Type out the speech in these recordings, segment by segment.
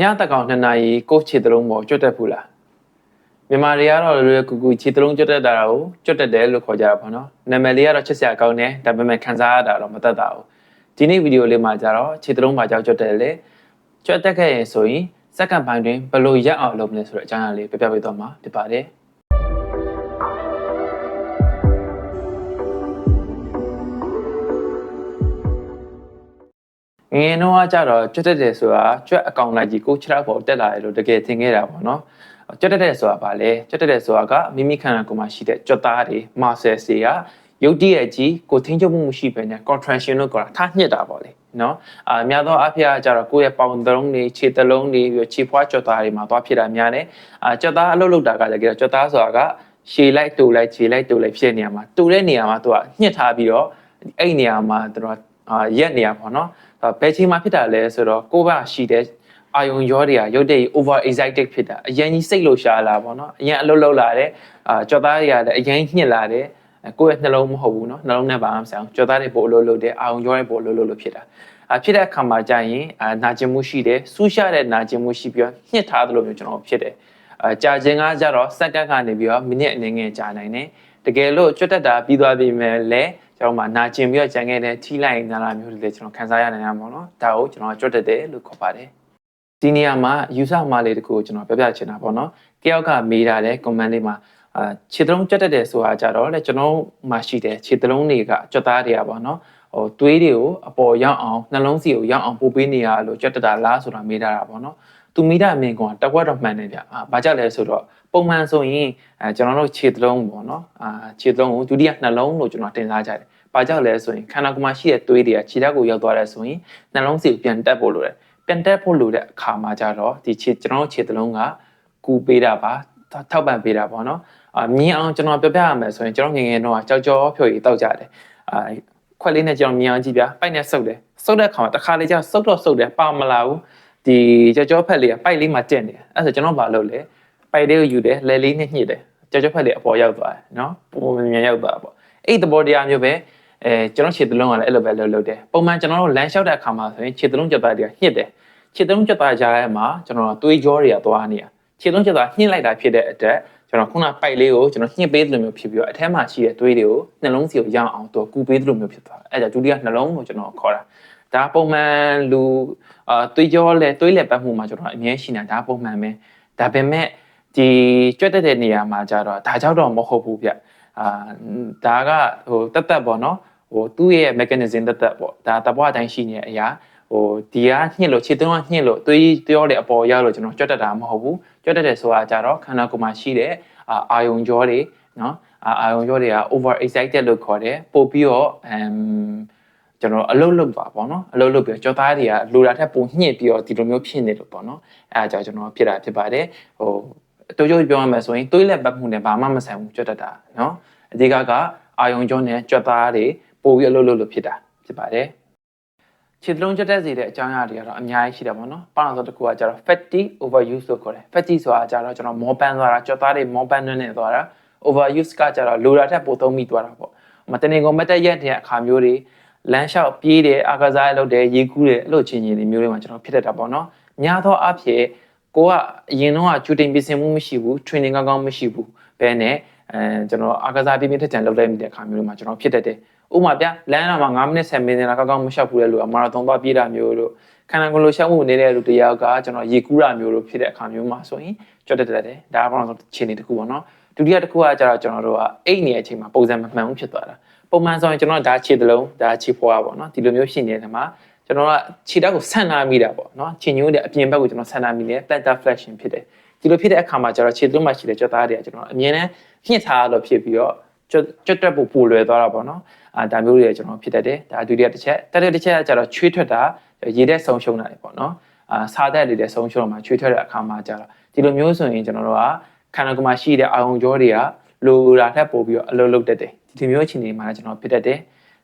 ညတကောင်နှစ်နာရီကိုယ့်ခြေသလုံးပေါ်ကျွတ်တက်ဘူးလားမြန်မာတွေကတော့လွယ်လွယ်ကူကူခြေသလုံးကျွတ်တက်တာကိုကျွတ်တက်တယ်လို့ခေါ်ကြတာပေါ့နော်နာမည်လေးကတော့ချစ်စရာကောင်းတယ်ဒါပေမဲ့ခံစားရတာတော့မသက်သာဘူးဒီနေ့ဗီဒီယိုလေးမှာကြတော့ခြေသလုံးမှာကြောက်ကျွတ်တယ်လေကျွတ်တက်ခဲ့ရင်ဆိုရင်စက္ကန့်ပိုင်းတွင်ဘယ်လိုရက်အောင်လုပ်မလဲဆိုတဲ့အကြောင်းအရာလေးပြပြပေးတော့မှာဖြစ်ပါတယ် ငယ်ငယ်တော့ကကြတော့ကျွတ်တက်တယ်ဆိုတာကျွတ်အကောင်လိုက်ကြီးကိုခြေထောက်ပေါ်တက်လာတယ်လို့တကယ်သင်ခဲ့တာပေါ့နော်ကျွတ်တက်တယ်ဆိုတာဗာလဲကျွတ်တက်တယ်ဆိုတာကမိမိခန္ဓာကိုယ်မှာရှိတဲ့ကြွတ်သားတွေ muscle တွေကရုပ်တရက်ကြီးကိုထိန်းချုပ်မှုမရှိဘဲနဲ့ contraction လို့ခေါ်တာထားညှစ်တာပေါ့လေနော်အာများသောအားဖြင့်ကကြတော့ကိုယ့်ရဲ့ပေါင်သလုံးတွေခြေသလုံးတွေပြီးခြေဖွားကြွတ်သားတွေမှာသွားဖြစ်တာများတယ်အာကြွတ်သားအလုပ်လုပ်တာကလည်းကြွတ်သားဆိုတာကရှည်လိုက်တူလိုက်ခြေလိုက်တူလိုက်ဖြစ်နေရမှာတူတဲ့နေရာမှာသူကညှစ်ထားပြီးတော့အဲ့ဒီနေရာမှာသူကအာရက်နေရပေါ့နော် ဘယ်ချိန်မှာဖြစ်တာလဲဆိုတော့ကိုယ်ကရှိတဲ့အာယုံရောတွေကရုပ်တရက် over excited ဖြစ်တာအရင်ကြီးစိတ်လှုပ်ရှားလာပေါ့နော်အရင်အလုပ်လုပ်လာတယ်အာကြော်သားတွေကလည်းအရင်ညှစ်လာတယ်ကိုယ့်ရဲ့နှလုံးမဟုတ်ဘူးနော်နှလုံးနဲ့ဘာမှမဆိုင်အောင်ကြော်သားတွေပို့အလုပ်လုပ်တယ်အာယုံရောတွေပို့အလုပ်လုပ်လို့ဖြစ်တာအဖြစ်တဲ့အခါမှာကြာရင်အာနာကျင်မှုရှိတယ်ဆူးရှာတဲ့နာကျင်မှုရှိပြီးတော့ညှစ်ထားသလိုမျိုးကျွန်တော်ဖြစ်တယ်အာကြာခြင်းကကြတော့စက္ကန့်ကနေပြီးတော့မိနစ်အနေငယ်ကြာနိုင်တယ်တကယ်လို့ကျွတ်တက်တာပြီးသွားပြီမဲ့လည်း ကျွန်တော်မှနာကျင်ပြီးတော့ကြံခဲ့တဲ့ထိလိုက်နာလာမျိုးတွေလည်းကျွန်တော်ခံစားရနိုင်တာပေါ့နော်ဒါကိုကျွန်တော်ကျွတ်တက်တယ်လို့ခေါ်ပါတယ်ဒီနေရာမှာယူဆမှလေးတခုကိုကျွန်တော်ပြောပြချင်တာပေါ့နော်တယောက်ကမေးတာတဲ့ comment လေးမှာအာခြေသလုံးကျွတ်တက်တယ်ဆိုတာကြတော့လေကျွန်တော်မှရှိတယ်ခြေသလုံးတွေကကျွတ်သားတွေကပေါ့နော်ဟိုသွေးတွေကိုအပေါ်ရောက်အောင်နှလုံးစီကိုရောက်အောင်ပို့ပေးနေရလို့ကျွတ်တက်တာလားဆိုတာမေးတာတာပေါ့နော်သူမိတာအမြင်ကတကွက်တော့မှန်တယ်ဗျအာဘာကြောင့်လဲဆိုတော့ပုံမှန်ဆိုရင်အဲကျွန်တော်တို့ခြေသလုံးပေါ့နော်အာခြေသလုံးကိုဒုတိယနှလုံးလို့ကျွန်တော်တင်စားကြတယ် ဘာကြောင့်လဲဆိုရင်ခန္ဓာကိုယ်မှာရှိတဲ့သွေးတွေကခြေထောက်ကိုရောက်သွားတယ်ဆိုရင်နှလုံးစီကိုပြန်တက်ဖို့လိုတယ်ပြန်တက်ဖို့လိုတဲ့အခါမှာကြတော့ဒီခြေကျွန်တော်တို့ခြေသလုံးကကူပေးတာပါထောက်ပံ့ပေးတာပေါ့နော်အာမြင်အောင်ကျွန်တော်ပြပြရမယ်ဆိုရင်ကျွန်တော်ငယ်ငယ်တော့ကြောက်ကြောဖြိုရည်တောက်ကြတယ်အာခွက်လေးနဲ့ကျွန်တော်မြင်အောင်ကြည့်ပြပိုက်နဲ့ဆုပ်တယ်ဆုပ်တဲ့အခါမှာတစ်ခါလေကျဆုပ်တော့ဆုပ်တယ်ပါမလာဘူးဒီကြောကြောဖက်လေးကပိုက်လေးမှာတက်နေတယ်အဲ့ဒါဆိုကျွန်တော်ဘာလုပ်လဲပိုက်လေးကိုယူတယ်လဲလေးနဲ့ညှစ်တယ်ကြောကြောဖက်လေးအပေါ်ရောက်သွားတယ်နော်ပုံမှန်မြန်ရောက်သွားပေါ့အဲ့ဒီသဘောတရားမျိုးပဲ အဲကျွန်တော်ခြေသလုံးကလည်းအဲ့လိုပဲလှုပ်လှုပ်တယ်ပုံမှန်ကျွန်တော်တို့လမ်းလျှောက်တဲ့အခါမှာဆိုရင်ခြေသလုံးကြက်သားတွေကညှစ်တယ်ခြေသလုံးကြက်သားကြားထဲမှာကျွန်တော်သွေးကြောတွေကသွားနေတာခြေသလုံးကြက်သားညှစ်လိုက်တာဖြစ်တဲ့အတွက်ကျွန်တော်ခုနပိုက်လေးကိုကျွန်တော်ညှစ်ပေးသလိုမျိုးဖြစ်ပြီးတော့အထက်မှာရှိတဲ့သွေးတွေကိုနှလုံးစီကိုရအောင်တော့ကူပေးသလိုမျိုးဖြစ်သွားတယ်အဲ့ဒါဒုတိယနှလုံးကိုကျွန်တော်ခေါ်တာဒါပုံမှန်လူအာသွေးကြောလဲသွေးလက်ပတ်မှုမှာကျွန်တော်အမြဲရှိနေတာဒါပုံမှန်ပဲဒါပေမဲ့ဒီကြွက်တက်တဲ့နေရာမှာကြတော့ဒါကြောင့်တော့မဟုတ်ဘူးဗျအာဒါကဟိုတက်တက်ပေါ့နော် ဟိုသူ့ရဲ့ mechanism တက်တက်ပေါ့ဒါတပွားတိုင်းရှိနေတဲ့အရာဟိုဒီကညှစ်လို့ခြေသွင်းကညှစ်လို့သွေးပြောတဲ့အပေါ်ရောက်လို့ကျွန်တော်ကြွက်တက်တာမဟုတ်ဘူးကြွက်တက်တယ်ဆိုတာကြတော့ခန္ဓာကိုယ်မှာရှိတဲ့အာယုံကြောတွေနော်အာယုံကြောတွေက over excited လို့ခေါ်တယ်ပို့ပြီးတော့အမ်ကျွန်တော်အလုတ်လုတ်ပါပေါ့နော်အလုတ်လုတ်ပြီးတော့ကြောသားတွေကလိုတာထက်ပိုညှစ်ပြီးတော့ဒီလိုမျိုးဖြစ်နေလို့ပေါ့နော်အဲအကြောင်းကျွန်တော်ဖြစ်တာဖြစ်ပါတယ်ဟိုတိုးတိုးပြောရမယ်ဆိုရင်သွေးလက်ပတ်မှုနဲ့ဘာမှမဆိုင်ဘူးကြွတ်တတ်တာနော်အဓိကကအာယုံကြောနဲ့ကြွသားတွေ ပို့ပြီးအလုတ်လုတ်လို့ဖြစ်တာဖြစ်ပါတယ်ခြေလုံးချက်တက်စေတဲ့အကြောင်းအရာတွေကတော့အများကြီးရှိတယ်ပေါ့နော်။ပါအောင်ဆိုတစ်ခုကကျတော့ fatty overuse လို့ခေါ်တယ်။ fatty ဆိုတာကျတော့ကျွန်တော်မောပန်းသွားတာကြော်သားတွေမောပန်းနေနေသွားတာ overuse ကကျတော့လိုတာထက်ပိုသုံးမိသွားတာပေါ့။မတနေကုန်မတက်ရက်တဲ့အခါမျိုးတွေလမ်းလျှောက်ပြေးတယ်အာကစားလုပ်တယ်ရေကူးတယ်အဲ့လိုချင်းချင်းတွေမျိုးတွေမှာကျွန်တော်ဖြစ်တတ်တာပေါ့နော်။များသောအားဖြင့်ကိုကအရင်တော့ကျူတင်ပြင်ဆင်မှုမရှိဘူး training ကောင်းကောင်းမရှိဘူး။ဘဲနဲ့အဲကျွန်တော်အာကစားပြင်းပြထက်ထန်လုပ်လိုက်မိတဲ့အခါမျိုးတွေမှာကျွန်တော်ဖြစ်တတ်တယ်။ ဥပမာပြလမ်းတော်မှာ9မိနစ်10မိနစ်လောက်ကောက်ကောက်မလျှောက်ဘူးလေလို့မာရာသွန်သွားပြေးတာမျိုးတို့ခန္ဓာကိုယ်လိုရှောက်မှုနေတဲ့လူတယောက်ကကျွန်တော်ရေကူးတာမျိုးတို့ဖြစ်တဲ့အခါမျိုးမှာဆိုရင်ကြောက်တက်တက်တယ်ဒါကတော့ခြေနေတစ်ခုပေါ့နော်ဒုတိယတစ်ခုကကျတော့ကျွန်တော်တို့ကအိတ်နေတဲ့အချိန်မှာပုံစံမမှန်ဘူးဖြစ်သွားတာပုံမှန်ဆိုရင်ကျွန်တော်ဒါခြေတလုံးဒါခြေဖွားပေါ့နော်ဒီလိုမျိုးရှိနေတဲ့မှာကျွန်တော်ကခြေတက်ကိုဆန်နာမိတာပေါ့နော်ခြေညိုးတဲ့အပြင်ဘက်ကိုကျွန်တော်ဆန်နာမိတယ် plantar flexion ဖြစ်တယ်ဒီလိုဖြစ်တဲ့အခါမှာကျတော့ခြေသုံးမှာရှိတဲ့ကြောက်သားတွေကကျွန်တော်အမြင်နဲ့ညှစ်ထားလို့ဖြစ်ပြီးတော့ ကျွတ်ကျွတ်တက်ဖို့ပိုလွယ်သွားတာပေါ့နော်အာဒါမျိုးတွေကျွန်တော်ဖြစ်တတ်တယ်ဒါဒုတိယတစ်ချက်တတိယတစ်ချက်ကကျတော့ချွေးထွက်တာရေတဲ့ဆုံးရှုံးတာတွေပေါ့နော်အာစားတဲ့တွေလည်းဆုံးရှုံးတော့မှချွေးထွက်တဲ့အခါမှာကျတော့ဒီလိုမျိုးဆိုရင်ကျွန်တော်တို့ကခန္ဓာကိုယ်မှာရှိတဲ့အာရုံကြောတွေကလိုတာထက်ပိုပြီးတော့အလုပ်လုပ်တတ်တယ်ဒီမျိုးအခြေအနေမှာလည်းကျွန်တော်ဖြစ်တတ်တယ်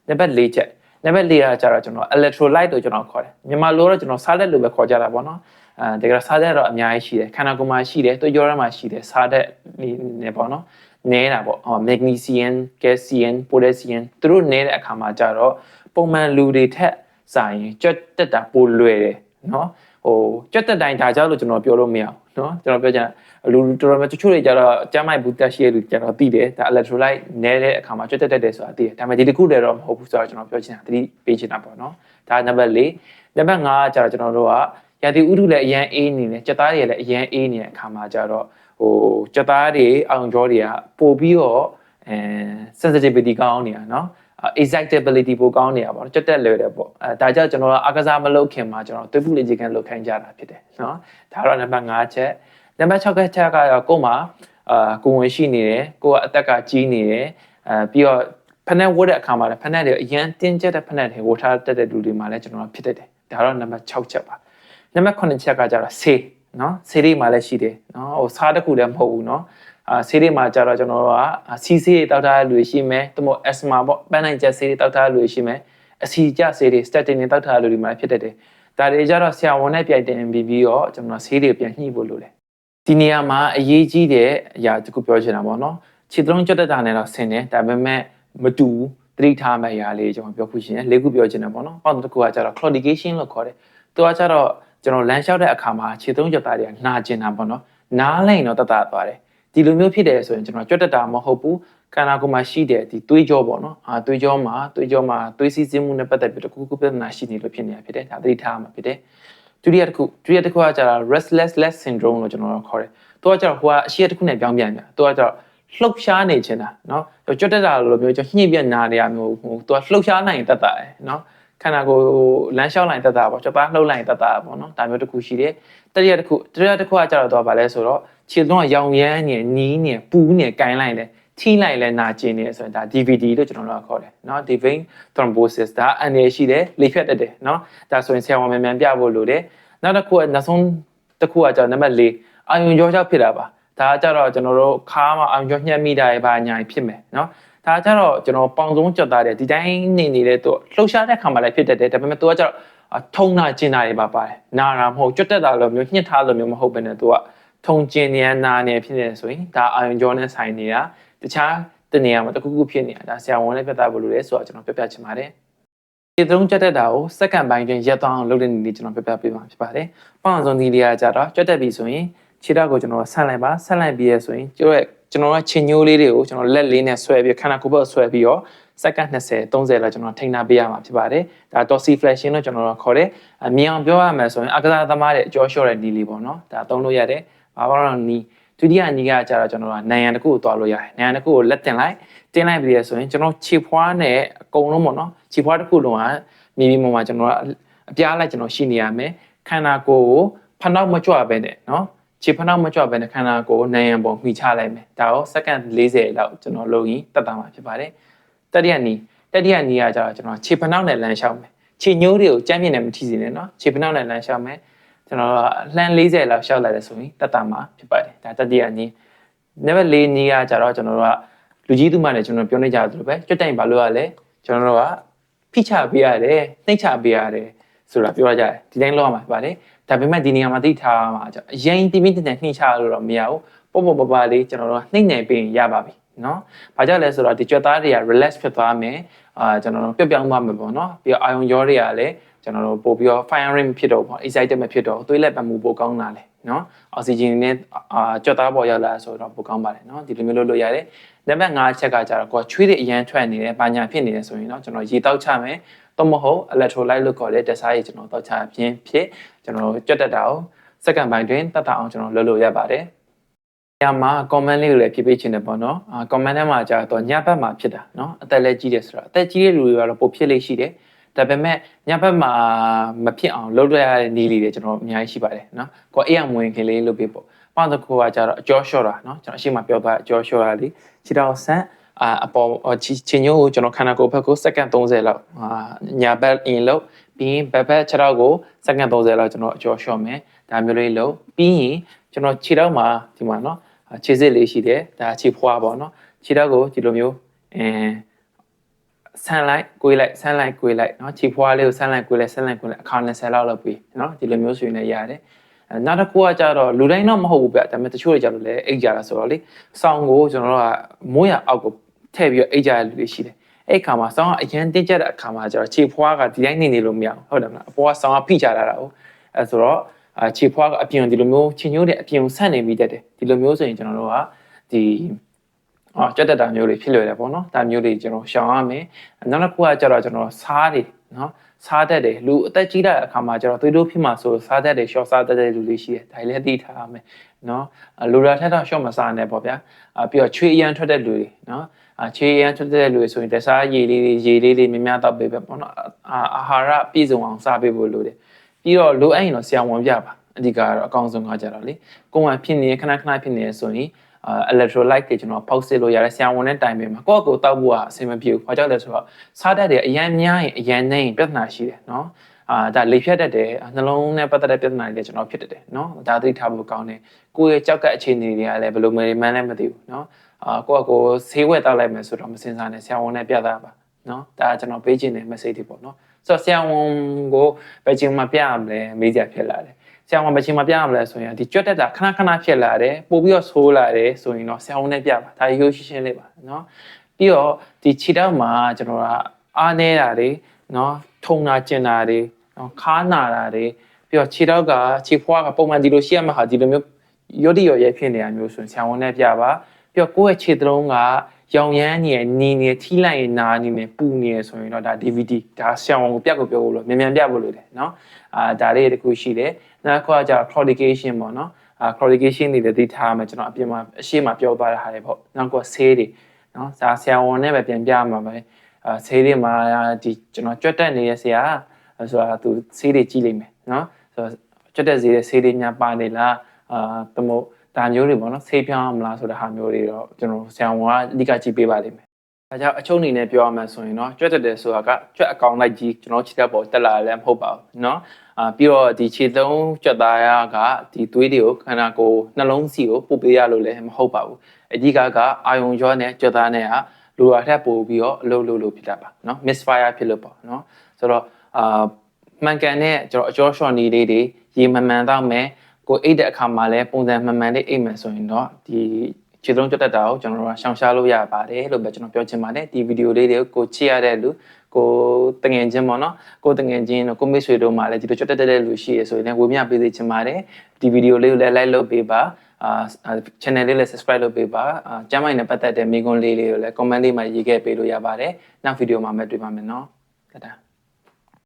နံပါတ်၄ချက်နံပါတ်၄ကကျတော့ကျွန်တော် electrolyte လို့ကျွန်တော်ခေါ်တယ်မြန်မာလိုတော့ကျွန်တော်စားတဲ့လို့ပဲခေါ်ကြတာပေါ့နော်အဲတကယ်စားတဲ့တော့အများကြီးရှိတယ်ခန္ဓာကိုယ်မှာရှိတယ်တွေးကြောထဲမှာရှိတယ်စားတဲ့နေပေါ့နော် နည်းတာပေါ့မက်ဂနီဆီယမ်ကယ်လ်ဆီယမ်ပိုတက်ဆီယမ်သူတို့နည်းတဲ့အခါမှာကြတော့ပုံမှန်လူတွေထက်စာရင်ကြွက်တက်တာပိုလွယ်တယ်နော်ဟိုကြွက်တက်တိုင်းဒါကြောင့်လို့ကျွန်တော်ပြောလို့မရအောင်နော်ကျွန်တော်ပြောချင်တာလူတော်တော်များတချို့တွေကြတော့ကျမ်းမိုက်ဘူးတက်ရှိရလူကျွန်တော်သိတယ်ဒါ electrolyte နည်းတဲ့အခါမှာကြွက်တက်တက်တယ်ဆိုတာသိတယ်ဒါပေမဲ့ဒီတစ်ခုတည်းတော့မဟုတ်ဘူးဆိုတော့ကျွန်တော်ပြောချင်တာသတိပေးချင်တာပေါ့နော်ဒါနံပါတ်၄နံပါတ်၅ကကြတော့ကျွန်တော်တို့ကရာသီဥတုလည်းအရန်အေးနေတယ်ကြက်သားတွေလည်းအရန်အေးနေတဲ့အခါမှာကြတော့ ဟိုကြက်သားတွေအောင်ကြောတွေကပို့ပြီးတော့အဲ sensitivity ကောင်းနေတာเนาะ excitability ပိုကောင်းနေတာပေါ့ကြက်တက်လွယ်တယ်ပေါ့အဲဒါကြောင့်ကျွန်တော်တို့အားကစားမလုပ်ခင်မှာကျွန်တော်သွေးပူလေ့ကျင့်ခန်းလုပ်ခိုင်းကြတာဖြစ်တယ်เนาะဒါတော့နံပါတ်5ချက်နံပါတ်6ချက်ကတော့ကို့မှာအာကိုဝင်ရှိနေတယ်ကိုကအသက်ကကြီးနေတယ်အဲပြီးတော့ဖက်နက်ဝတ်တဲ့အခါမှာလည်းဖက်နက်တွေအရန်တင်းကျပ်တဲ့ဖက်နက်တွေဝတ်ထားတတ်တဲ့လူတွေမှာလည်းကျွန်တော်ဖြစ်တတ်တယ်ဒါတော့နံပါတ်6ချက်ပါနံပါတ်9ချက်ကကြတော့ဆေး နော်ဆေးလေးမှာလည်းရှိတယ်နော်ဟိုစားတစ်ခုလည်းမဟုတ်ဘူးနော်အာဆေးလေးမှာကြတော့ကျွန်တော်တို့ကစီးဆေးတွေတောက်ထားတဲ့လူတွေရှိမယ်တမို့အက်စမာပေါ့ပန်းနိုင်ချက်ဆေးတွေတောက်ထားတဲ့လူတွေရှိမယ်အစီကျဆေးတွေစတက်တင်တွေတောက်ထားတဲ့လူတွေမှာဖြစ်တတ်တယ်ဒါတွေကြတော့ဆရာဝန်နဲ့ပြိုင်တင်ပြီးပြီးတော့ကျွန်တော်ဆေးတွေပြန်ညှိဖို့လိုတယ်ဒီနေရာမှာအရေးကြီးတဲ့အရာတခုပြောချင်တာပေါ့နော်ခြေသုံးကြွတက်တာနဲ့တော့ဆင်တယ်ဒါပေမဲ့မတူဘူးသတိထားမယ့်အရာလေးကျွန်တော်ပြောခုရှင်လေးခုပြောချင်တယ်ပေါ့နော်။ပေါက်တစ်ခုကကျတော့ claudication လို့ခေါ်တယ်။သူကကျတော့ ကျွန်တော်လမ်းလျှောက်တဲ့အခါမှာခြေသလုံးကြက်သားတွေကနှာကျင်တာပေါ့နော်နားလိုက်တော့တတ်တာသွားတယ်ဒီလိုမျိုးဖြစ်တယ်ဆိုရင်ကျွန်တော်ကြွက်တက်တာမဟုတ်ဘူးခန္ဓာကိုယ်မှာရှိတဲ့ဒီသွေးကြောပေါ့နော်အာသွေးကြောမှာသွေးကြောမှာသွေးစီးဆင်းမှုနဲ့ပတ်သက်ပြီးတခုခုပြဿနာရှိနေလို့ဖြစ်နေတာဖြစ်တယ်ဒါသတိထားမှာဖြစ်တယ်ဒုတိယတစ်ခုဒုတိယတစ်ခုကကျတော့ restless leg syndrome လို့ကျွန်တော်တို့ခေါ်တယ်သူကကျတော့ဟိုကအရှိရတစ်ခုနဲ့ပြောင်းပြန်ပြန်သူကကျတော့လှုပ်ရှားနေချင်တာเนาะကြွက်တက်တာလိုမျိုးကျွန်တော်ညှိပြနာနေရမျိုးဟိုသူကလှုပ်ရှားနိုင်တတ်တာရယ်เนาะ ခန္ဓာကိုယ်လမ်းလျှောက်လိုက်တတ်တာပေါ့ကြွက်သားလှုပ်လိုက်တတ်တာပေါ့နော်ဒါမျိုးတစ်ခုရှိတယ်တတိယတစ်ခုတတိယတစ်ခုကကျတော့တော့ဗာလဲဆိုတော့ခြေလုံးကရောင်ရမ်းနေနီးနေပူးနေကိုင်းလိုက်တယ်ထိလိုက်လဲနာကျင်နေဆိုရင်ဒါ DVD လို့ကျွန်တော်တို့ကခေါ်တယ်เนาะ vein thrombosis ဒါအန်ရရှိတယ်လေဖြတ်တတ်တယ်เนาะဒါဆိုရင်ဆရာဝန်မြန်မြန်ပြဖို့လိုတယ်နောက်တစ်ခုကနောက်ဆုံးတစ်ခုကကျတော့နံပါတ်၄အာယုံကြောကြောင့်ဖြစ်တာပါဒါကကြတော့ကျွန်တော်တို့ခါမှာအာယုံကြောညှက်မိတာရဲ့ဘာညာဖြစ်မယ်เนาะ ဒါကြတော့ကျွန်တော်ပေါင်ဆုံးကြွတာတဲ့ဒီတိုင်းနေနေတဲ့သူလှုပ်ရှားတဲ့ခါမှလည်းဖြစ်တတ်တယ်ဒါပေမဲ့သူကကြတော့ထုံနာကျင်တာတွေပါပါတယ်နာတာမဟုတ်ကြွတက်တာလိုမျိုးညှစ်ထားလိုမျိုးမဟုတ်ဘဲနဲ့သူကထုံကျင်နေနာနေဖြစ်နေဆိုရင်ဒါအာယုံကြောနဲ့ဆိုင်နေတာတခြားတနေရာမှာတခုခုဖြစ်နေတာဒါဆရာဝန်နဲ့ပြသဖို့လိုတယ်ဆိုတော့ကျွန်တော်ပြပြချင်ပါတယ်ဒီသုံးကြက်တက်တာကိုစက္ကန့်ပိုင်းတွင်ရက်သွားအောင်လုပ်တဲ့နည်းလေးကျွန်တော်ပြပြပေးမှာဖြစ်ပါတယ်။ပေါ့အောင်ဆုံးဒီလေးကကြတော့ကြက်တက်ပြီဆိုရင်ခြေထောက်ကိုကျွန်တော်ဆက်လိုက်ပါဆက်လိုက်ပြီးရဆိုရင်ကျတော့ ကျွန်တော်ကခြေညိုးလေးတွေကိုကျွန်တော်လက်လေးနဲ့ဆွဲပြီးခန္ဓာကိုယ်ဘက်ဆွဲပြီးတော့စက္ကန့်20 30လောက်ကျွန်တော်ထိန်းထားပေးရမှာဖြစ်ပါတယ်။ဒါ dorsal flexing လို့ကျွန်တော်တို့ခေါ်တယ်။အမြင်အောင်ပြောရမယ်ဆိုရင်အကစားသမားရဲ့အကျော်လျှော့တဲ့နည်းလေးပေါ့နော်။ဒါသုံးလို့ရတယ်။ဘာလို့လဲနီးဒုတိယနည်းကကြတော့ကျွန်တော်ကနိုင်ရန်တစ်ခုကိုတွားလို့ရတယ်။နိုင်ရန်တစ်ခုကိုလက်တင်လိုက်တင်လိုက်ပြီးရဆိုရင်ကျွန်တော်ခြေဖွားနဲ့အကုန်လုံးပေါ့နော်။ခြေဖွားတစ်ခုလုံးကမြေပြင်ပေါ်မှာကျွန်တော်ကအပြားလိုက်ကျွန်တော်ရှိနေရမယ်။ခန္ဓာကိုယ်ကိုဖနှောက်မကြွပဲနဲ့နော်။ ခြေဖနှောက်မကြွပဲနဲ့ခန္ဓာကိုယ်ကိုနိုင်ရန်ပေါ်မှီချလိုက်မယ်။ဒါကိုစက္ကန့်40လောက်ကျွန်တော်လုပ်ရင်တက်တာမှာဖြစ်ပါတယ်။တတိယနည်းတတိယနည်းကကြတော့ကျွန်တော်ခြေဖနှောက်နဲ့လမ်းလျှောက်မယ်။ခြေညိုးတွေကိုကြမ်းမြင့်နဲ့မထိစေနဲ့နော်။ခြေဖနှောက်နဲ့လမ်းလျှောက်မယ်။ကျွန်တော်လှမ်း40လောက်လျှောက်လိုက်တယ်ဆိုရင်တက်တာမှာဖြစ်ပါတယ်။ဒါတတိယနည်းနံပါတ်၄နည်းကကြတော့ကျွန်တော်တို့ကလူကြီးသူမနဲ့ကျွန်တော်ပြောနေကြသလိုပဲကြွတိုင်ဘာလို့ရလဲကျွန်တော်တို့ကဖိချပေးရတယ်နှိတ်ချပေးရတယ်ဆိုတာပြောရကြတယ်ဒီတိုင်းလောက်ရမှာပါတယ် ဒါပေမဲ့ဒီနေရာမှာသိထားမှာကျအရင်တိမိတင်တင်နှိမ့်ချလို့တော့မရဘူးပေါ့ပေါ့ပပလေးကျွန်တော်တို့နှိမ့်နေပေးရင်ရပါပြီနော်။ဘာကြောင့်လဲဆိုတော့ဒီကြွက်သားတွေက relax ဖြစ်သွားမယ်။အာကျွန်တော်တို့ပျော့ပြောင်းသွားမယ်ပေါ့နော်။ပြီးတော့အာယုံရောတွေကလည်းကျွန်တော်တို့ပို့ပြီးတော့ firing ဖြစ်တော့ပေါ့ excited မဖြစ်တော့သွေးလက်ပတ်မှုပိုကောင်းလာလေ နော်။အောက်ဆီဂျင်နဲ့အာကြွက်သားပေါ်ရောက်လာဆိုတော့ပိုကောင်းပါတယ်နော်။ဒီလိုမျိုးလုပ်လို့ရတယ်။နံပါတ်5ချက်ကကြတော့ကိုချွေးတွေအရန်ထွက်နေတယ်။ဘာညာဖြစ်နေတယ်ဆိုရင်တော့ကျွန်တော်ရေတောက်ချမယ်။တော့မဟုတ် electrolyte လို့ခေါ်တဲ့တက်စားရေကျွန်တော်တောက်ချခြင်းဖြစ်ကျွန်တော်ကြွက်တက်တာကိုစက္ကန့်ပိုင်းတွင်တတ်တာအောင်ကျွန်တော်လုပ်လို့ရပါတယ်။ညမှာ comment လေးကိုလည်းဖြည့်ပေးခြင်းတယ်ပေါ့နော်အာ comment ထဲမှာကြာတော့ညဘက်မှာဖြစ်တာနော်အသက်လည်းကြီးတယ်ဆိုတော့အသက်ကြီးတဲ့လူတွေကတော့ပိုဖြစ်လိမ့်ရှိတယ် ဒါပေမဲ့ညဘက်မှာမဖြစ်အောင်လုပ်ရတဲ့နည်းလေးတွေကျွန်တော်အများကြီးရှိပါတယ်နော်ကိုအေးအောင်ဝင်ခင်လေးလုပ်ပေးပေါ့ပေါင်းတစ်ခုကကြာတော့အကျော်လျှော့တာနော်ကျွန်တော်အရှိမပြောသွားအကျော်လျှော့တာလေးခြေတော်ဆန်းအာအပေါ်ချင်းညို့ကိုကျွန်တော်ခန္ဓာကိုယ်ဘက်ကိုစက္ကန့်30လောက်အာညာဘက်အင်လို့ပြီးရင်ဘက်ဘက်ခြေထောက်ကိုစက္ကန့်30လောက်ကျွန်တော်အကျော်လျှော့မယ်ဒါမျိုးလေးလုပ်ပြီးရင်ကျွန်တော်ခြေထောက်မှာဒီမှာနော်ခြေစစ်လေးရှိတယ်ဒါခြေဖွားပေါ့နော်ခြေထောက်ကိုဒီလိုမျိုးအင်း ဆန်းလိုက်ကိုယ်လိုက်ဆန်းလိုက်ကိုယ်လိုက်เนาะခြေဖွားလေးကိုဆန်းလိုက်ကိုယ်လိုက်ဆန်းလိုက်ကိုယ်လိုက်အခါ20လောက်လောက်ပြီးเนาะဒီလိုမျိုးဆိုရင်လည်းရတယ်နောက်တစ်ခုကကြတော့လူတိုင်းတော့မဟုတ်ဘူးဗျဒါပေမဲ့တချို့တွေကြတော့လည်းအိတ်ကြတာဆိုတော့လေစောင်းကိုကျွန်တော်တို့ကမိုးရအောက်ကိုထည့်ပြီးတော့အိတ်ကြရလူတွေရှိတယ်အဲ့ခါမှာစောင်းကအရန်တင်းကျပ်တဲ့အခါမှာကျတော့ခြေဖွားကဒီတိုင်းနေနေလို့မရဘူးဟုတ်တယ်မလားအပေါ်ကစောင်းကဖိချလာတာဟုတ်အဲဆိုတော့ အာခြေဖွားကအပြင်ဒီလိုမျိုးချင်းညိုးတဲ့အပြင်ဆန့်နေမိတတ်တယ်ဒီလိုမျိုးဆိုရင်ကျွန်တော်တို့ကဒီ အော်ကြက်တက်တာမျိုးတွေဖြစ်လွယ်တယ်ပေါ့နော်ဒါမျိုးတွေကျွန်တော်ရှောင်ရမယ်နောက်တစ်ခုကကျတော့ကျွန်တော်စားတွေနော်စားတတ်တယ်လူအသက်ကြီးတဲ့အခါမှာကျတော့သွေးတိုးဖြစ်မှာဆိုစားတတ်တယ် short စားတတ်တဲ့လူတွေရှိတယ်ဒါလည်းသိထားရမယ်နော်လူရာထက်တော့ short မစားနဲ့ပေါ့ဗျာအပြီးတော့ချွေးအရန်ထွက်တဲ့လူတွေနော်အချွေးအရန်ထွက်တဲ့လူတွေဆိုရင်တစားရည်လေးတွေရေလေးတွေများများတောက်ပေးပဲပေါ့နော်အာအာဟာရပြည့်စုံအောင်စားပေးဖို့လိုတယ်ပြီးတော့လိုအပ်ရင်တော့ဆရာဝန်ပြပါအဓိကတော့အကောင်းဆုံးကကြတော့လေကိုယ်ကဖြစ်နေခဏခဏဖြစ်နေဆိုရင်အာ electrolyte တွေကျွန်တော်ဖောက်စစ်လို့ရတယ်ဆရာဝန်နဲ့တိုင်ပေးမှာကိုယ့်အကိုတောက်ဖို့ကအဆင်မပြေဘူးဘာကြောင့်လဲဆိုတော့စားတတ်တယ်အရန်များရင်အရန်နေရင်ပြဿနာရှိတယ်နော်အာဒါလေဖြတ်တတ်တယ်နှလုံးနဲ့ပတ်သက်တဲ့ပြဿနာတွေလည်းကျွန်တော်ဖြစ်တတ်တယ်နော်ဒါသိထားဖို့ကောင်းတယ်ကိုယ့်ရဲ့ကြောက်ကပ်အခြေအနေတွေကလည်းဘယ်လိုမှမှန်းလည်းမသိဘူးနော်အာကိုယ့်အကိုဆေးဝက်တောက်လိုက်မယ်ဆိုတော့မစင်စားနဲ့ဆရာဝန်နဲ့ပြသပါနော်ဒါကကျွန်တော်ပေးခြင်းတဲ့ message တွေပေါ့နော်ဆိုတော့ဆရာဝန်ကိုဘယ်ချိန်မှပြရမလဲမေးကြဖြစ်လာတယ် ဆရာဝန်ဘယ်ချိန်မှပြရမလဲဆိုရင်ဒီကြွက်တက်တာခဏခဏဖြစ်လာတယ်ပို့ပြီးတော့ဆိုးလာတယ်ဆိုရင်တော့ဆရာဝန်နဲ့ပြပါဒါရိုးရှင်းရှင်းလေးပါနော်ပြီးတော့ဒီခြေထောက်မှာကျွန်တော်ကအားနေတာတွေနော်ထုံတာကျင်တာတွေနော်ခါနာတာတွေပြီးတော့ခြေထောက်ကခြေဖွားကပုံမှန်ဒီလိုရှိရမှာဟာဒီလိုမျိုးရော့တိရော်ရဲဖြစ်နေတာမျိုးဆိုရင်ဆရာဝန်နဲ့ပြပါပြီးတော့ကိုယ့်ရဲ့ခြေသလုံးက ရောင်ရမ်းနေနီနေထိလိုက်ရင်နာနေနေပူနေဆိုရင်တော့ဒါ DVD ဒါဆရာဝန်ကိုပြတ်ကိုပြောလို့မြန်မြန်ပြဖို့လိုတယ်เนาะအာဒါလေးတခုရှိတယ်နောက်တစ်ခုကကျတော့ claudication ပေါ့เนาะအာ claudication တွေလည်းသိထားမှာကျွန်တော်အပြင်မှာအရှိမပြောသွားတဲ့ဟာတွေပေါ့နောက်ကဆေးတွေเนาะဒါဆရာဝန်နဲ့ပဲပြန်ပြမှာပဲအာဆေးတွေမှာဒီကျွန်တော်ကြွက်တက်နေတဲ့ဆရာဆိုတာသူဆေးတွေကြည့်လိမ့်မယ်เนาะဆိုတော့ကြွက်တက်စေတဲ့ဆေးတွေများပါနေလားအာတမို့ ဒါမျိုးတွေပေါ့နော်ဆေးပြောင်းအောင်မလားဆိုတဲ့ဟာမျိုးတွေတော့ကျွန်တော်ဆရာဝန်ကအဓိကကြည့်ပေးပါလိမ့်မယ်။ဒါကြောင့်အချုပ်အနေနဲ့ပြောရမှဆိုရင်တော့ကြွက်တက်တယ်ဆိုတာကကြွက်အကောင်လိုက်ကြီးကျွန်တော်ခြေတက်ပေါ်တက်လာလည်းမဟုတ်ပါဘူးနော်။အာပြီးတော့ဒီခြေသုံးကြွက်သားရကဒီသွေးတွေကိုခန္ဓာကိုယ်နှလုံးစီကိုပို့ပေးရလို့လည်းမဟုတ်ပါဘူး။အဓိကကအာယုံရောနဲ့ကြွက်သားနဲ့ကလူရထက်ပို့ပြီးတော့အလုပ်လုပ်လို့ဖြစ်တတ်ပါနော်။ misfire ဖြစ်လို့ပေါ့နော်။ဆိုတော့အာမှန်ကန်တဲ့ကျွန်တော်အကျော်ရှော်နေလေးတွေရေမမှန်တော့မယ်။ ကိုအိတ်တဲ့အခါမှာလည်းပုံစံမှန်မှန်လေးအိတ်မယ်ဆိုရင်တော့ဒီခြေလုံးကြွတက်တာကိုကျွန်တော်တို့ကရှောင်ရှားလို့ရပါတယ်လို့ပဲကျွန်တော်ပြောချင်ပါတယ်ဒီဗီဒီယိုလေးတွေကိုချစ်ရတဲ့လူကိုတငယ်ချင်းပေါ့နော်ကိုတငယ်ချင်းတို့ကိုမိတ်ဆွေတို့မှလည်းဒီလိုကြွတက်တဲ့လူရှိရဆိုရင်လည်းဝေမျှပေးစေချင်ပါတယ်ဒီဗီဒီယိုလေးကိုလည်း like လုပ်ပေးပါအာ channel လေးလည်း subscribe လုပ်ပေးပါအာကျမ်းမိုင်နဲ့ပတ်သက်တဲ့မိကွန်းလေးလေးကိုလည်း comment လေးမှာရေးခဲ့ပေးလို့ရပါတယ်နောက်ဗီဒီယိုမှာမှတွေ့ပါမယ်နော်တတာ